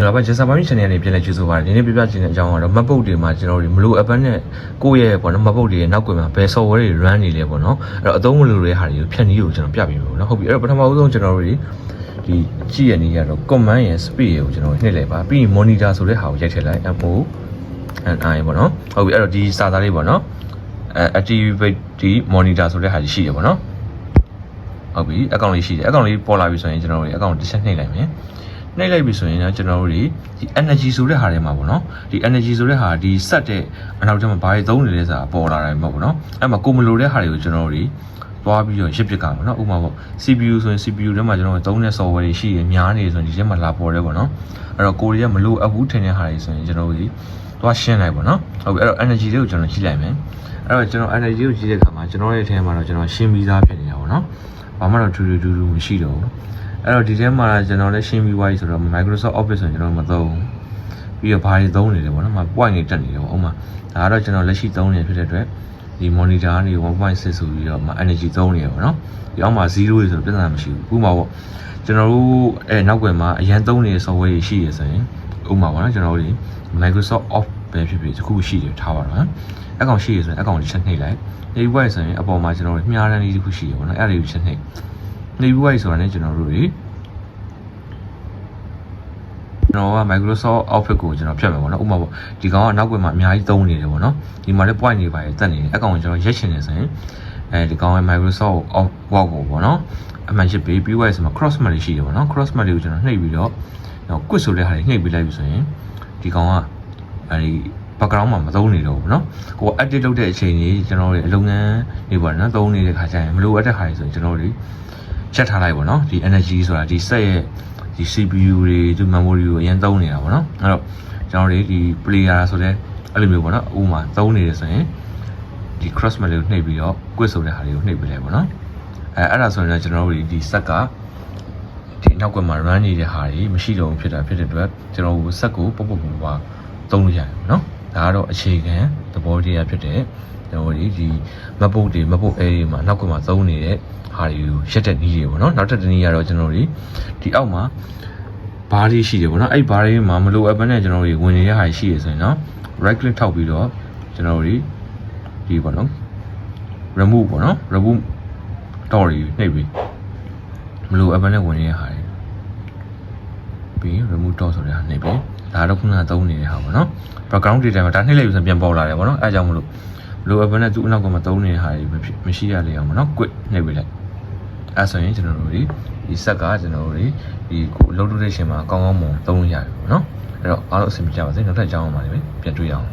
ကျွန်တော်က Jessa Bami Channel နဲ့ပြန်လည်ကြိုဆိုပါရစေဒီနေ့ပြပြချင်တဲ့အကြောင်းကတော့ MacBook တွေမှာကျွန်တော်တို့မလို့ app နဲ့ကိုယ့်ရဲ့ပေါ့နော် MacBook တွေရဲ့နောက်ကွယ်မှာဘယ် software တွေ run နေလဲပေါ့နော်အဲ့တော့အသုံးမလို့တဲ့ဟာတွေကိုဖြတ်နည်းကိုကျွန်တော်ပြပေးမယ်ပေါ့နော်ဟုတ်ပြီအဲ့တော့ပထမဦးဆုံးကျွန်တော်တို့ဒီကြည့်ရနည်းကတော့ command ရဲ့ speed ကိုကျွန်တော်နှိပ်လိုက်ပါပြီးရင် monitor ဆိုတဲ့ဟာကိုရိုက်ထည့်လိုက် M O N I ပေါ့နော်ဟုတ်ပြီအဲ့တော့ဒီစာသားလေးပေါ့နော်အဲ activate ဒီ monitor ဆိုတဲ့ဟာကြီးရှိတယ်ပေါ့နော်ဟုတ်ပြီအကောင့်လေးရှိတယ်အကောင့်လေးပေါ်လာပြီဆိုရင်ကျွန်တော်တို့အကောင့်တစ်ချက်နှိပ်လိုက်မယ် နှိပ်လိုက်ပြီဆိုရင်တော့ကျွန်တော်တို့ဒီ energy ဆိုတဲ့ဟာထဲမှာပေါ့နော်ဒီ energy ဆိုတဲ့ဟာဒီ set တဲ့အနောက်ကျမှဘာတွေသုံးနေလဲဆိုတာပေါ်လာတယ်မဟုတ်ဘူးနော်အဲ့မှာကိုမလိုတဲ့ဟာတွေကိုကျွန်တော်တို့ဒီသွားပြီးတော့ရစ်ပစ်ကပါနော်ဥပမာပေါ့ CPU ဆိုရင် CPU ထဲမှာကျွန်တော်တို့သုံးတဲ့ software တွေရှိရများနေဆိုရင်ဒီထဲမှာလာပေါ်တယ်ပေါ့နော်အဲ့တော့ကိုရီးယားမလိုအပ်ဘူးထင်တဲ့ဟာတွေဆိုရင်ကျွန်တော်တို့ဒီသွားရှင်းလိုက်ပေါ့နော်ဟုတ်ပြီအဲ့တော့ energy တွေကိုကျွန်တော်ကြည့်လိုက်မယ်အဲ့တော့ကျွန်တော် energy ကိုကြည့်တဲ့အခါမှာကျွန်တော်ရဲ့အထဲမှာတော့ကျွန်တော်ရှင်းပြီးသားဖြစ်နေတာပေါ့နော်ဘာမှတော့ထူးထူးထူးထူးမရှိတော့ဘူး အဲ့တော့ဒီထဲမှာကျွန်တော်လည်းရှင်းပြီးသွားပြီဆိုတော့ Microsoft Office ဆိုရင်ကျွန်တော်မသုံးဘူးပြီးတော့ဘာတွေသုံးနေလဲပေါ့နော်မ point တွေတက်နေတယ်ပေါ့ဥပမာဒါကတော့ကျွန်တော်လက်ရှိသုံးနေဖြစ်တဲ့အတွက်ဒီ monitor ကနေ1.6ဆိုပြီးတော့မ energy သုံးနေရပေါ့နော်ဒီအောက်မှာ0ရေဆိုတော့ပြဿနာမရှိဘူးဥပမာပေါ့ကျွန်တော်တို့အဲနောက်ွယ်မှာအရန်သုံးနေတဲ့ software တွေရှိရဆိုရင်ဥပမာပေါ့နော်ကျွန်တော်တို့ဒီ Microsoft Off ပဲဖြစ်ဖြစ်တစ်ခုရှိတယ်ထားပါတော့နော်အကောင်ရှိရဆိုရင်အကောင်တစ်ချက်နှိပ်လိုက်နေဘွိုက်ဆိုရင်အပေါ်မှာကျွန်တော်တို့မြားတန်းလေးတစ်ခုရှိရပေါ့နော်အဲ့ဒါလေးကိုချက်နှိပ် နေဘွိုက်ဆိုတာနဲ့ကျွန်တော်တို့တွေကျွန်တော်က Microsoft Outfit ကိုကျွန်တော်ဖြတ်မယ်ပေါ့နော်ဥပမာပေါ့ဒီကောင်ကနောက်ွယ်မှာအများကြီးသုံးနေတယ်ပေါ့နော်ဒီမှာလည်း point တွေပါရတက်နေတယ်အကောင်ကိုကျွန်တော်ရက်ချင်တယ်ဆိုရင်အဲဒီကောင်က Microsoft Word ကိုပေါ့နော်အမှန်ရှိပြီးပြီးွားဆိုမှာ cross mat လေးရှိတယ်ပေါ့နော် cross mat လေးကိုကျွန်တော်နှိပ်ပြီးတော့ quit ဆိုတဲ့ဟာလေးနှိပ်ပြီးလိုက်ပြီဆိုရင်ဒီကောင်ကအဲဒီ background မှာမသုံးနေတော့ဘူးเนาะကိုက edit လုပ်တဲ့အချိန်ကြီးကျွန်တော်တို့အလုပ်ငန်းတွေပေါ့နော်သုံးနေတဲ့ခါကျရင်မလိုအပ်တဲ့ခါကြီးဆိုရင်ကျွန်တော်တို့ ချက်ထားလိုက်ပေါ့နော်ဒီ energy ဆိုတာဒီ set ရဲ့ဒီ CPU တွေဒီ memory ကိုအရင်သုံးနေတာပေါ့နော်အဲ့တော့ကျွန်တော်တို့ဒီ player ဆိုတဲ့အဲ့လိုမျိုးပေါ့နော်ဥပမာသုံးနေတယ်ဆိုရင်ဒီ cross mat လေးကိုနှိပ်ပြီးတော့ quit ဆိုတဲ့ဟာလေးကိုနှိပ်ပြီးလိုက်ပေါ့နော်အဲအဲ့ဒါဆိုရင်လည်းကျွန်တော်တို့ဒီ set ကဒီနောက်ကမှာ run နေတဲ့ဟာတွေမရှိတော့ဘူးဖြစ်တာဖြစ်တဲ့အတွက်ကျွန်တော်တို့ set ကိုပုတ်ပုတ်ပုတ်ပါသုံးလို့ရတယ်ပေါ့နော်ဒါကတော့အခြေခံသဘောတရားဖြစ်တဲ့ ကျွန်တော်ဒီဒီ MacBook တွေ MacBook Air တွေမှာနောက်ကမှာသုံးနေတဲ့ဟာတွေကိုရက်တဲ့နည်းတွေပေါ့နော်နောက်ထပ်တစ်နည်းကတော့ကျွန်တော်တို့ဒီအောက်မှာဘားလေးရှိတယ်ပေါ့နော်အဲ့ဘားလေးမှာမလိုအပ်ဘဲနဲ့ကျွန်တော်တို့ဝင်နေတဲ့ဟာရှိရဆိုရင်နော် right click ထောက်ပြီးတော့ကျွန်တော်တို့ဒီပေါ့နော် remove ပေါ့နော် remove တော့တွေနှိပ်ပြီးမလိုအပ်ဘဲနဲ့ဝင်နေတဲ့ဟာတွေပြီး remove တော့ဆိုတဲ့ဟာနှိပ်ပြီးဒါတော့ခုနကသုံးနေတဲ့ဟာပေါ့နော် background data မှာဒါနှိပ်လိုက်ပြီဆိုရင်ပြန်ပေါ်လာတယ်ပေါ့နော်အဲအကြောင်းမလို့ လိုအပ်ဘဲနဲ့သူ့အနောက်ကမှာသုံးနေတဲ့ဟာတွေမရှိရလေအောင်ပေါ့နော် quit နှိပ်ပြီးလိုက်အဲဆိုရင်ကျွန်တော်တို့ဒီဒီဆက်ကကျွန်တော်တို့ဒီဒီကို load rotation မှာအကောင်းကောင်းမွန်သုံးလို့ရတယ်ပေါ့နော်အဲ့တော့အားလုံးအဆင်ပြေကြပါစေနောက်ထပ်အကြောင်းအောင်ပါလိမ့်မယ်ပြန်တွေ့ရအောင်